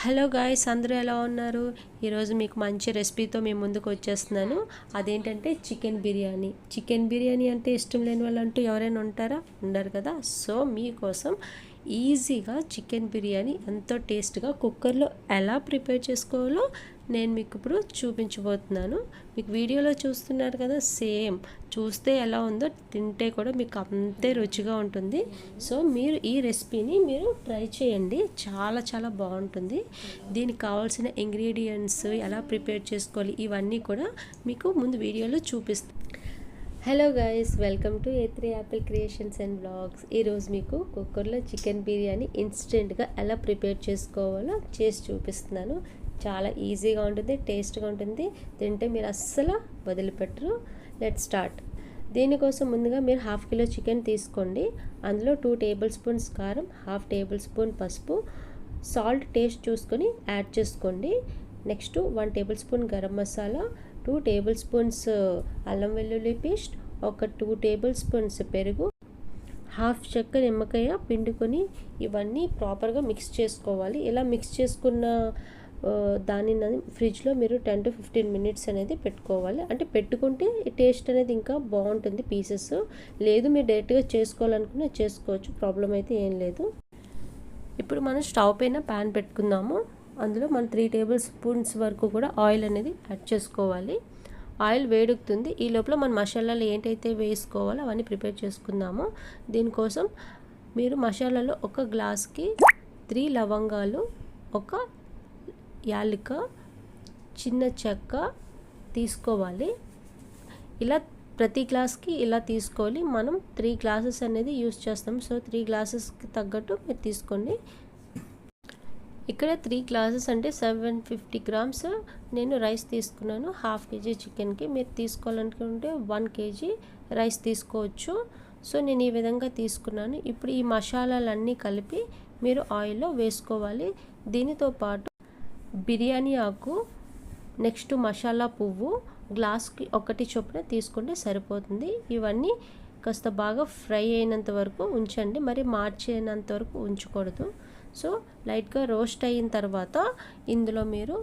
Hello guys అందరూ ఎలా ఉన్నారు? ఈరోజు మీకు మంచి రెసిపీతో మేము ముందుకు వచ్చేస్తున్నాను. అదేంటంటే చికెన్ బిర్యానీ. చికెన్ బిర్యానీ అంటే ఇష్టం లేని వాళ్ళు అంటూ ఎవరైనా ఉంటారా? ఉండరు కదా? సో మీకోసం ఈజీగా చికెన్ బిర్యానీ ఎంతో టేస్ట్గా కుక్కర్లో ఎలా ప్రిపేర్ చేసుకోవాలో నేను మీకు ఇప్పుడు చూపించబోతున్నాను. మీకు వీడియోలో చూస్తున్నారు కదా సేమ్. చూస్తే ఎలా ఉందో తింటే కూడా మీకు అంతే రుచిగా ఉంటుంది. సో మీరు ఈ రెసిపీని మీరు ట్రై చేయండి. చాలా చాలా బాగుంటుంది. దీనికి కావాల్సిన ఇంగ్రీడియంట్స్ ఎలా ప్రిపేర్ చేసుకోవాలి ఇవన్నీ కూడా మీకు ముందు వీడియోలో చూపిస్తాను hello guys welcome to A three apple creations and blogs. ఈరోజు మీకు కుక్కర్లో చికెన్ బిర్యానీ ఇన్స్టెంట్గా ఎలా ప్రిపేర్ చేసుకోవాలో చేసి చూపిస్తున్నాను. చాలా ఈజీగా ఉంటుంది టేస్ట్గా ఉంటుంది. తింటే మీరు అస్సలు వదిలిపెట్టరు. లెట్ స్టార్ట్ దీనికోసం ముందుగా మీరు హాఫ్ కిలో చికెన్ తీసుకోండి. అందులో టూ టేబుల్ స్పూన్స్ కారం హాఫ్ టేబుల్ స్పూన్ పసుపు. సాల్ట్ టేస్ట్ చూసుకొని యాడ్ చేసుకోండి. Next one tablespoon garam masala two tablespoons అల్లం వెల్లుల్లి పేస్ట్ ఒక టూ టేబుల్ స్పూన్స్ పెరుగు. హాఫ్ చెక్క నిమ్మకాయ పిండుకొని ఇవన్నీ ప్రాపర్గా మిక్స్ చేసుకోవాలి. ఇలా మిక్స్ చేసుకున్న దాని ఫ్రిడ్జ్లో మీరు టెన్ టు ఫిఫ్టీన్ మినిట్స్ అనేది పెట్టుకోవాలి. అంటే పెట్టుకుంటే టేస్ట్ అనేది ఇంకా బాగుంటుంది పీసెస్. లేదు మీరు డైరెక్ట్గా చేసుకోవాలనుకున్నా చేసుకోవచ్చు. ప్రాబ్లం అయితే ఏం లేదు. ఇప్పుడు మనం స్టవ్ పైన ప్యాన్ పెట్టుకుందాము. అందులో మనం త్రీ టేబుల్ స్పూన్స్ వరకు కూడా ఆయిల్ అనేది యాడ్ చేసుకోవాలి. ఆయిల్ వేడుకుతుంది ఈ లోపల మన మసాలాలు ఏంటైతే వేసుకోవాలో అవన్నీ ప్రిపేర్ చేసుకుందాము. దీనికోసం మీరు మసాలాలో ఒక గ్లాస్కి త్రీ లవంగాలు ఒక యాలిక చిన్న చెక్క తీసుకోవాలి. ఇలా ప్రతి గ్లాస్కి ఇలా తీసుకోవాలి. మనం త్రీ గ్లాసెస్ అనేది యూస్ చేస్తాం. సో త్రీ గ్లాసెస్కి తగ్గట్టు మీరు తీసుకోండి. ఇక్కడ త్రీ గ్లాసెస్ అంటే సెవెన్ ఫిఫ్టీ గ్రామ్స్ నేను రైస్ తీసుకున్నాను. హాఫ్ కేజీ చికెన్కి. మీరు తీసుకోవాలనుకుంటే వన్ కేజీ రైస్ తీసుకోవచ్చు. సో నేను ఈ విధంగా తీసుకున్నాను. ఇప్పుడు ఈ మసాలాలన్నీ కలిపి మీరు ఆయిల్లో వేసుకోవాలి. దీనితో పాటు బిర్యానీ ఆకు నెక్స్ట్ మసాలా పువ్వు గ్లాస్కి ఒకటి చొప్పున తీసుకుంటే సరిపోతుంది. ఇవన్నీ కాస్త బాగా ఫ్రై అయినంత వరకు ఉంచండి. మరి మార్చేనంత వరకు ఉంచకూడదు. సో లైట్గా రోస్ట్ అయిన తర్వాత ఇందులో మీరు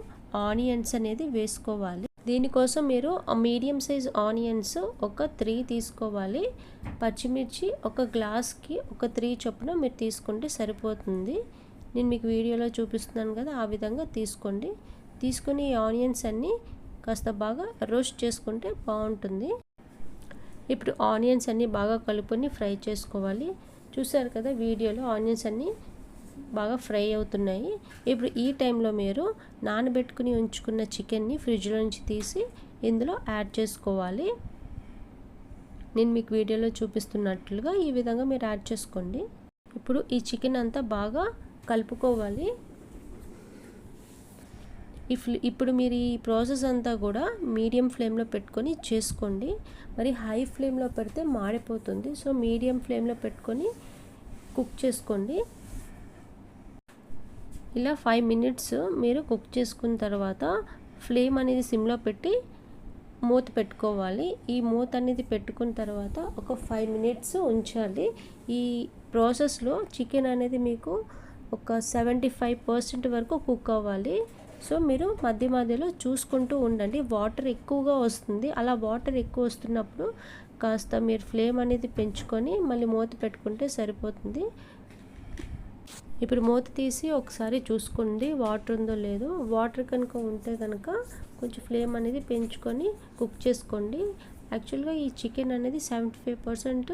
ఆనియన్స్ అనేది వేసుకోవాలి. దీనికోసం మీరు మీడియం సైజ్ ఆనియన్స్ ఒక త్రీ తీసుకోవాలి. పచ్చిమిర్చి ఒక గ్లాస్కి ఒక త్రీ చొప్పున మీరు తీసుకుంటే సరిపోతుంది. నేను మీకు వీడియోలో చూపిస్తున్నాను కదా ఆ విధంగా తీసుకోండి. తీసుకొని ఈ ఆనియన్స్ అన్నీ కాస్త బాగా రోస్ట్ చేసుకుంటే బాగుంటుంది. ఇప్పుడు ఆనియన్స్ అన్నీ బాగా కలుపుకొని ఫ్రై చేసుకోవాలి. చూసారు కదా వీడియోలో ఆనియన్స్ అన్నీ బాగా ఫ్రై అవుతున్నాయి. ఇప్పుడు ఈ టైంలో మీరు నానబెట్టుకుని ఉంచుకున్న చికెన్ని ఫ్రిడ్జ్లో నుంచి తీసి ఇందులో యాడ్ చేసుకోవాలి. నేను మీకు వీడియోలో చూపిస్తున్నట్లుగా ఈ విధంగా మీరు యాడ్ చేసుకోండి. ఇప్పుడు ఈ చికెన్ అంతా బాగా కలుపుకోవాలి. ఇప్పుడు మీరు ఈ ప్రాసెస్ అంతా కూడా మీడియం ఫ్లేమ్లో పెట్టుకొని చేసుకోండి. మరి హై ఫ్లేమ్లో పెడితే మాడిపోతుంది. సో మీడియం ఫ్లేమ్లో పెట్టుకొని కుక్ చేసుకోండి. ఇలా ఫైవ్ మినిట్స్ మీరు కుక్ చేసుకున్న తర్వాత ఫ్లేమ్ అనేది సిమ్లో పెట్టి మూత పెట్టుకోవాలి. ఈ మూత అనేది పెట్టుకున్న తర్వాత ఒక ఫైవ్ మినిట్స్ ఉంచాలి. ఈ ప్రాసెస్లో చికెన్ అనేది మీకు ఒక సెవెంటీ ఫైవ్ పర్సెంట్ వరకు కుక్ అవ్వాలి. సో మీరు మధ్య మధ్యలో చూసుకుంటూ ఉండండి. వాటర్ ఎక్కువగా వస్తుంది. అలా వాటర్ ఎక్కువ వస్తున్నప్పుడు కాస్త మీరు ఫ్లేమ్ అనేది పెంచుకొని మళ్ళీ మూత పెట్టుకుంటే సరిపోతుంది. ఇప్పుడు మూత తీసి ఒకసారి చూసుకోండి. వాటర్ ఉందో లేదో. వాటర్ కనుక ఉంటే కనుక కొంచెం ఫ్లేమ్ అనేది పెంచుకొని కుక్ చేసుకోండి. యాక్చువల్గా ఈ చికెన్ అనేది సెవెంటీ ఫైవ్ పర్సెంట్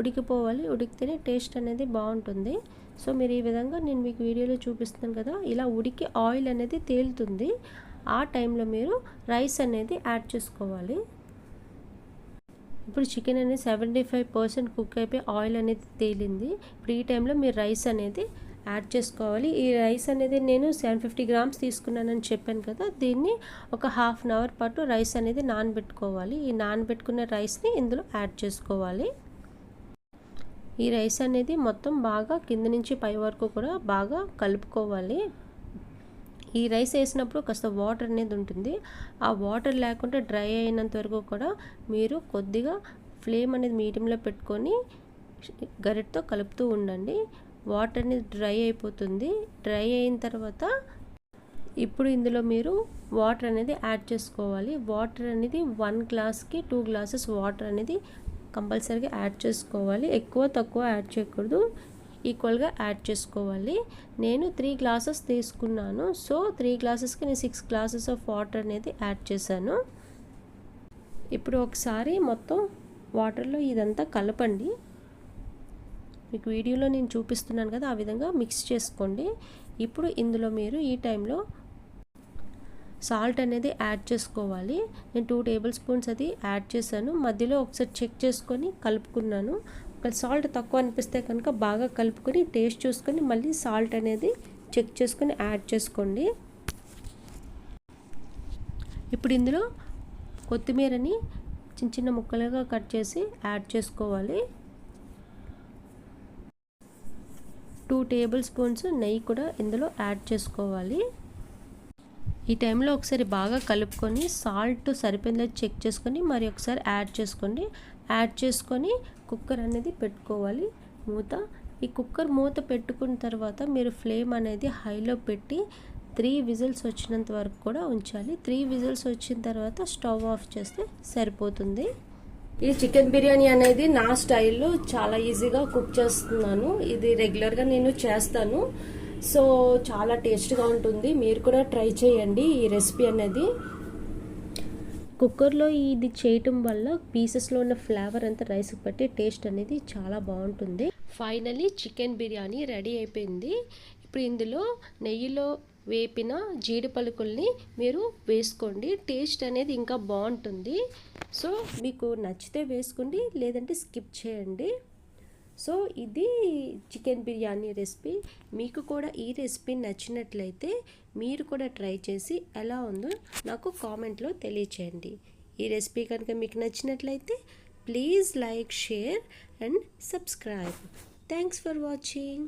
ఉడికిపోవాలి. ఉడికితేనే టేస్ట్ అనేది బాగుంటుంది. సో మీరు ఈ విధంగా నేను మీకు వీడియోలో చూపిస్తున్నాను కదా ఇలా ఉడికి ఆయిల్ అనేది తేలుతుంది. ఆ టైంలో మీరు రైస్ అనేది యాడ్ చేసుకోవాలి. ఇప్పుడు చికెన్ అనేది సెవెంటీ ఫైవ్ పర్సెంట్ కుక్ అయిపోయి ఆయిల్ అనేది తేలింది. ఇప్పుడు ఈ టైంలో మీరు రైస్ అనేది యాడ్ చేసుకోవాలి. ఈ రైస్ అనేది నేను సెవెన్ ఫిఫ్టీ గ్రామ్స్ తీసుకున్నానని చెప్పాను కదా దీన్ని ఒక హాఫ్ అన్ అవర్ పాటు రైస్ అనేది నానబెట్టుకోవాలి. ఈ నానబెట్టుకున్న రైస్ని ఇందులో యాడ్ చేసుకోవాలి. ఈ రైస్ అనేది మొత్తం బాగా కింద నుంచి పై వరకు కూడా బాగా కలుపుకోవాలి. ఈ రైస్ వేసినప్పుడు కాస్త వాటర్ అనేది ఉంటుంది. ఆ వాటర్ లేకుండా డ్రై అయినంత వరకు కూడా మీరు కొద్దిగా ఫ్లేమ్ అనేది మీడియంలో పెట్టుకొని గరిటతో కలుపుతూ ఉండండి. వాటర్ అనేది డ్రై అయిపోతుంది. డ్రై అయిన తర్వాత ఇప్పుడు ఇందులో మీరు వాటర్ అనేది యాడ్ చేసుకోవాలి. వాటర్ అనేది వన్ గ్లాస్కి టూ గ్లాసెస్ వాటర్ అనేది కంపల్సరీగా యాడ్ చేసుకోవాలి. ఎక్కువ తక్కువ యాడ్ చేయకూడదు. ఈక్వల్గా యాడ్ చేసుకోవాలి. నేను త్రీ గ్లాసెస్ తీసుకున్నాను. సో త్రీ గ్లాసెస్కి నేను సిక్స్ గ్లాసెస్ ఆఫ్ వాటర్ అనేది యాడ్ చేశాను. ఇప్పుడు ఒకసారి మొత్తం వాటర్లో ఇదంతా కలపండి. మీకు వీడియోలో నేను చూపిస్తున్నాను కదా ఆ విధంగా మిక్స్ చేసుకోండి. ఇప్పుడు ఇందులో మీరు ఈ టైంలో సాల్ట్ అనేది యాడ్ చేసుకోవాలి. నేను టూ టేబుల్ స్పూన్స్ అది యాడ్ చేశాను. మధ్యలో ఒకసారి చెక్ చేసుకొని కలుపుకున్నాను. ఒకవేళ సాల్ట్ తక్కువ అనిపిస్తే కనుక బాగా కలుపుకొని టేస్ట్ చూసుకొని మళ్ళీ సాల్ట్ అనేది చెక్ చేసుకొని యాడ్ చేసుకోండి. ఇప్పుడు ఇందులో కొత్తిమీరని చిన్న చిన్న ముక్కలుగా కట్ చేసి యాడ్ చేసుకోవాలి. టూ టేబుల్ స్పూన్స్ నెయ్యి కూడా ఇందులో యాడ్ చేసుకోవాలి. ఈ టైంలో ఒకసారి బాగా కలుపుకొని సాల్ట్ సరిపోయిందో చెక్ చేసుకొని మరి ఒకసారి యాడ్ చేసుకోండి. యాడ్ చేసుకొని కుక్కర్ అనేది పెట్టుకోవాలి. మూత. ఈ కుక్కర్ మూత పెట్టుకున్న తర్వాత మీరు ఫ్లేమ్ అనేది హైలో పెట్టి త్రీ విజిల్స్ వచ్చినంత వరకు కూడా ఉంచాలి. త్రీ విజిల్స్ వచ్చిన తర్వాత స్టవ్ ఆఫ్ చేస్తే సరిపోతుంది. ఈ చికెన్ బిర్యానీ అనేది నా స్టైల్లో చాలా ఈజీగా కుక్ చేస్తున్నాను. ఇది రెగ్యులర్గా నేను చేస్తాను. సో చాలా టేస్ట్గా ఉంటుంది. మీరు కూడా ట్రై చేయండి ఈ రెసిపీ అనేది. కుక్కర్లో ఇది చేయటం వల్ల పీసెస్లో ఉన్న ఫ్లేవర్ అంతా రైస్కి పట్టి టేస్ట్ అనేది చాలా బాగుంటుంది. ఫైనలీ చికెన్ బిర్యానీ రెడీ అయిపోయింది. ఇప్పుడు ఇందులో నెయ్యిలో వేపిన జీడి పలుకుల్ని మీరు వేసుకోండి. టేస్ట్ అనేది ఇంకా బాగుంటుంది. సో మీకు నచ్చితే వేసుకోండి లేదంటే స్కిప్ చేయండి. సో ఇది చికెన్ బిర్యానీ రెసిపీ. మీకు కూడా ఈ రెసిపీ నచ్చినట్లయితే మీరు కూడా ట్రై చేసి ఎలా ఉందో నాకు కామెంట్లో తెలియచేయండి. ఈ రెసిపీ కనుక మీకు నచ్చినట్లయితే please like share and subscribe. Thanks for watching.